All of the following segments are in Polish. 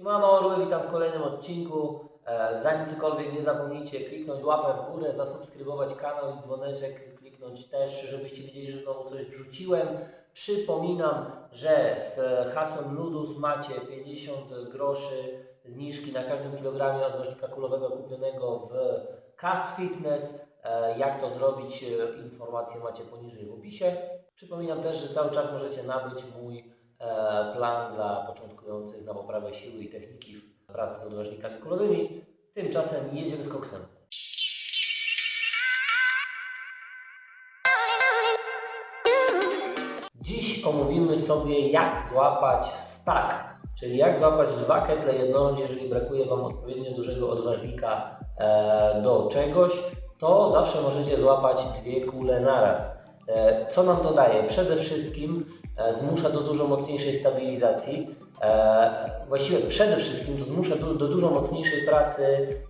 Siemano Orły, witam w kolejnym odcinku. E, Zanim cokolwiek nie zapomnijcie kliknąć łapę w górę, zasubskrybować kanał i dzwoneczek, kliknąć też, żebyście wiedzieli, że znowu coś wrzuciłem. Przypominam, że z hasłem LUDUS macie 50 groszy zniżki na każdym kilogramie odważnika kulowego kupionego w Cast Fitness. E, Jak to zrobić? e, Informacje macie poniżej w opisie. Przypominam też, że cały czas możecie nabyć mój plan dla początkujących na poprawę siły i techniki w pracy z odważnikami kulowymi. Tymczasem jedziemy z koksem. Dziś omówimy sobie jak złapać stack, czyli jak złapać dwa ketle jednąć, jeżeli brakuje Wam odpowiednio dużego odważnika e, do czegoś, to zawsze możecie złapać dwie kule naraz. E, co nam to daje? Przede wszystkim e, zmusza do dużo mocniejszej stabilizacji. E, właściwie przede wszystkim to zmusza do, do dużo mocniejszej pracy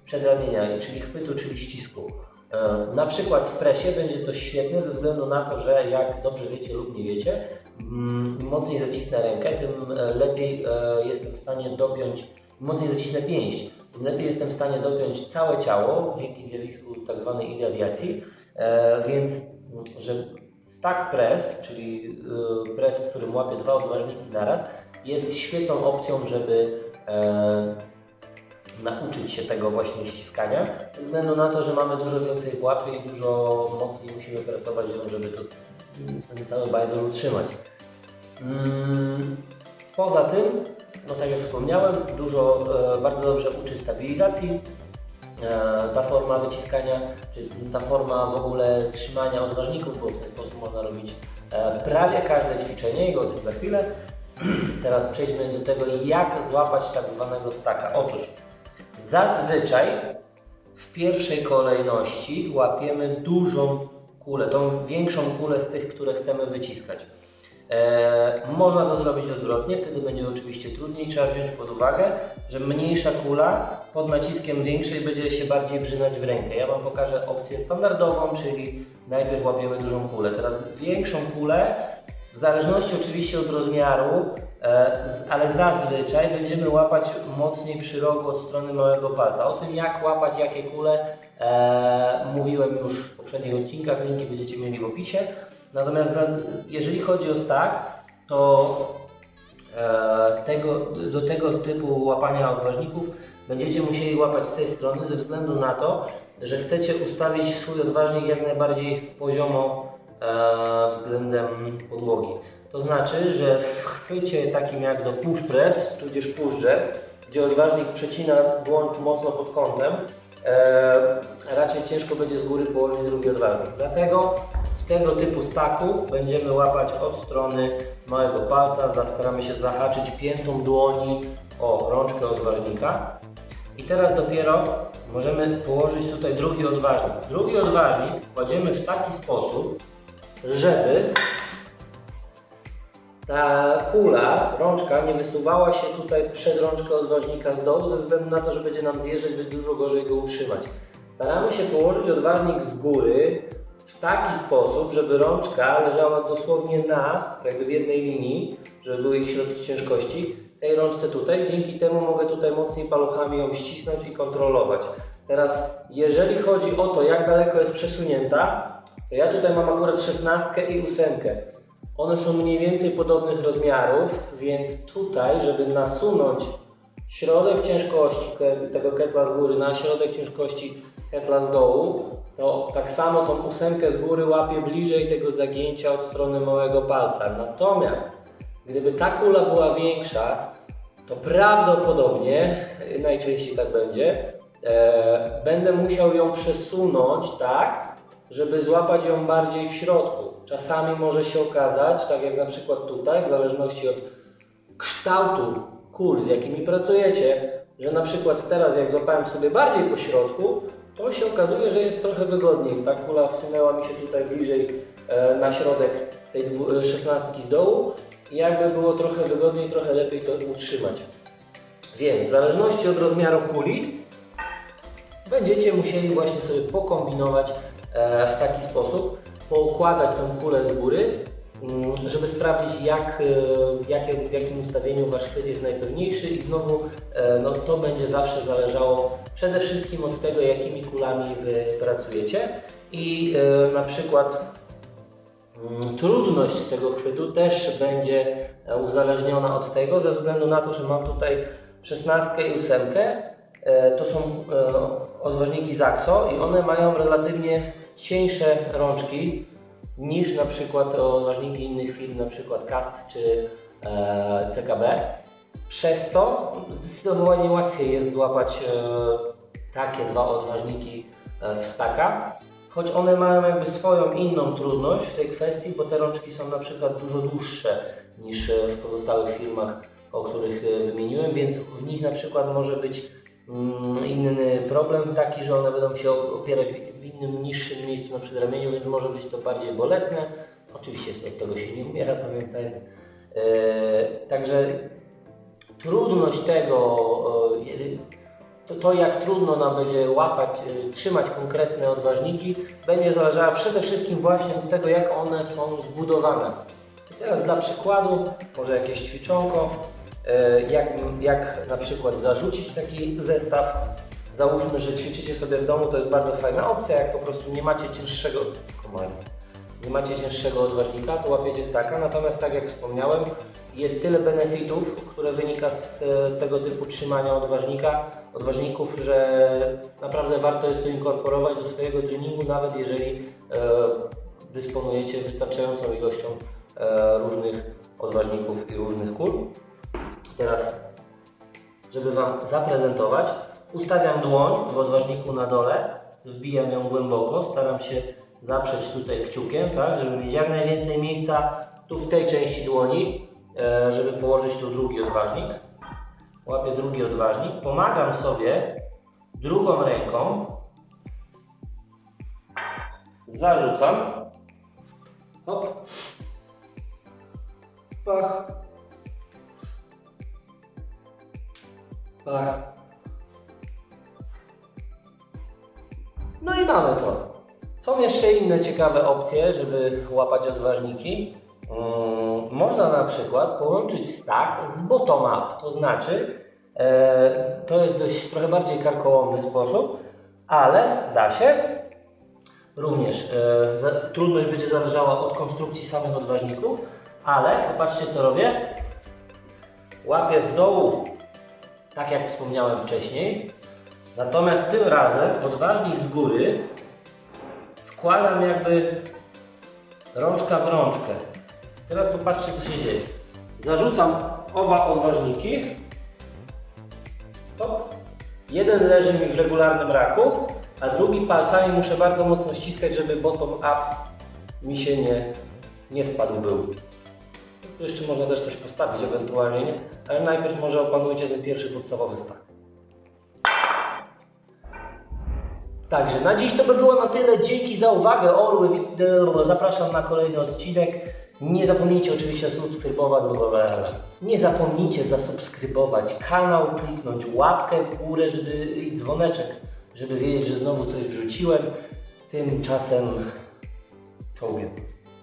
przedramienia, czyli chwytu, czyli ścisku. E, Na przykład w presie będzie to świetne ze względu na to, że jak dobrze wiecie lub nie wiecie, mm, im mocniej zacisnę rękę, tym e, lepiej e, jestem w stanie dopiąć, mocniej zacisnę pięść, tym lepiej jestem w stanie dopiąć całe ciało dzięki zjawisku tak zwanej irradiacji, E, więc mm, że stack press, czyli e, press, w którym łapię dwa odważniki naraz, jest świetną opcją, żeby e, nauczyć się tego właśnie ściskania, ze względu na to, że mamy dużo więcej w łapie i dużo mocniej musimy pracować, żeby to, ten cały bajzel utrzymać. Mm, Poza tym, no tak jak wspomniałem, dużo, e, bardzo dobrze uczy stabilizacji, ta forma wyciskania, czy ta forma w ogóle trzymania odważników, bo w ten sposób można robić e, prawie każde ćwiczenie i o tym za chwilę. Teraz przejdźmy do tego, jak złapać tak zwanego staka. Otóż Zazwyczaj w pierwszej kolejności łapiemy dużą kulę, tą większą kulę z tych, które chcemy wyciskać. E, można to zrobić odwrotnie, wtedy będzie oczywiście trudniej. Trzeba wziąć pod uwagę, że mniejsza kula pod naciskiem większej będzie się bardziej wrzynać w rękę. Ja Wam pokażę opcję standardową, czyli najpierw łapiemy dużą kulę. Teraz większą kulę, w zależności oczywiście od rozmiaru, e, ale zazwyczaj będziemy łapać mocniej przy rogu od strony małego palca. O tym jak łapać jakie kule e, mówiłem już w poprzednich odcinkach, linki będziecie mieli w opisie. Natomiast jeżeli chodzi o stack, to e, tego, do tego typu łapania odważników będziecie musieli łapać z tej strony ze względu na to, że chcecie ustawić swój odważnik jak najbardziej poziomo e, względem podłogi. To znaczy, że w chwycie takim jak do push press, tudzież push jab, gdzie odważnik przecina dłoń mocno pod kątem, e, raczej ciężko będzie z góry położyć drugi odważnik. Dlatego tego typu staku będziemy łapać od strony małego palca, zastaramy się zahaczyć piętą dłoni o rączkę odważnika. I teraz dopiero możemy położyć tutaj drugi odważnik. Drugi odważnik kładziemy w taki sposób, żeby ta kula, rączka nie wysuwała się tutaj przed rączkę odważnika z dołu, ze względu na to, że będzie nam zjeżdżać, będzie dużo gorzej go utrzymać. Staramy się położyć odważnik z góry taki sposób, żeby rączka leżała dosłownie na, jakby w jednej linii, żeby były ich środki ciężkości, tej rączce tutaj. Dzięki temu mogę tutaj mocniej paluchami ją ścisnąć i kontrolować. Teraz, jeżeli chodzi o to, jak daleko jest przesunięta, to ja tutaj mam akurat szesnastkę i ósemkę. One są mniej więcej podobnych rozmiarów, więc tutaj, żeby nasunąć środek ciężkości tego ketla z góry na środek ciężkości ketla z dołu, to tak samo tą ósemkę z góry łapię bliżej tego zagięcia od strony małego palca. Natomiast gdyby ta kula była większa, to prawdopodobnie, najczęściej tak będzie, e, będę musiał ją przesunąć tak, żeby złapać ją bardziej w środku. Czasami może się okazać, tak jak na przykład tutaj, w zależności od kształtu kul, z jakimi pracujecie, że na przykład teraz jak złapałem sobie bardziej po środku, to się okazuje, że jest trochę wygodniej. Ta kula wsunęła mi się tutaj bliżej e, na środek tej e, szesnastki z dołu i jakby było trochę wygodniej, trochę lepiej to utrzymać. Więc w zależności od rozmiaru kuli będziecie musieli właśnie sobie pokombinować e, w taki sposób, poukładać tą kulę z góry żeby sprawdzić jak, jakie, w jakim ustawieniu Wasz chwyt jest najpewniejszy i znowu e, no, to będzie zawsze zależało przede wszystkim od tego, jakimi kulami Wy pracujecie i e, na przykład Mm, Trudność tego chwytu też będzie e, uzależniona od tego, ze względu na to, że mam tutaj szesnastkę i ósemkę. To są odważniki Zaxo i one mają relatywnie cieńsze rączki niż na przykład odważniki innych firm, na przykład Cast czy e, CKB. Przez co zdecydowanie łatwiej jest złapać e, takie dwa odważniki e, w staka. Choć one mają jakby swoją inną trudność w tej kwestii, bo te rączki są na przykład dużo dłuższe niż e, w pozostałych firmach, o których e, wymieniłem, więc w nich na przykład może być mm, inny problem taki, że one będą się opierać innym, niższym miejscu na przedramieniu, więc może być to bardziej bolesne. Oczywiście od tego się nie umiera, pamiętajmy. E, także trudność tego, e, to, to jak trudno nam będzie łapać, y, trzymać konkretne odważniki, będzie zależała przede wszystkim właśnie od tego, jak one są zbudowane. I teraz dla przykładu, może jakieś ćwiczonko, y, jak, jak na przykład zarzucić taki zestaw. Załóżmy, że ćwiczycie sobie w domu, to jest bardzo fajna opcja, jak po prostu nie macie cięższego, komary, nie macie cięższego odważnika, to łapiecie staka, natomiast tak jak wspomniałem, jest tyle benefitów, które wynika z e, tego typu trzymania odważnika, odważników, że naprawdę warto jest to inkorporować do swojego treningu, nawet jeżeli e, dysponujecie wystarczającą ilością e, różnych odważników i różnych kul. Teraz, żeby Wam zaprezentować, ustawiam dłoń w odważniku na dole, wbijam ją głęboko, staram się zaprzeć tutaj kciukiem, tak, żeby mieć jak najwięcej miejsca tu w tej części dłoni, e, żeby położyć tu drugi odważnik. Łapię drugi odważnik, pomagam sobie drugą ręką, zarzucam, hop, pach, pach. No i mamy to. Są jeszcze inne ciekawe opcje, żeby łapać odważniki. Mm, Można na przykład połączyć stack z bottom up, to znaczy e, to jest dość trochę bardziej karkołomny sposób, ale da się. Również e, trudność będzie zależała od konstrukcji samych odważników, ale popatrzcie co robię. Łapię z dołu, tak jak wspomniałem wcześniej, natomiast tym razem odważnik z góry wkładam jakby rączka w rączkę. Teraz popatrzcie co się dzieje. Zarzucam oba odważniki. Hop. Jeden leży mi w regularnym raku, a drugi palcami muszę bardzo mocno ściskać, żeby bottom up mi się nie, nie spadł był. Tu jeszcze można też coś postawić ewentualnie, nie? ale najpierw może opanujcie ten pierwszy podstawowy stak. Także na dziś to by było na tyle. Dzięki za uwagę. Orły wideo. Zapraszam na kolejny odcinek. Nie zapomnijcie oczywiście subskrybować. Nie zapomnijcie zasubskrybować kanał, kliknąć łapkę w górę, żeby i dzwoneczek, żeby wiedzieć, że znowu coś wrzuciłem. Tymczasem czołgiem.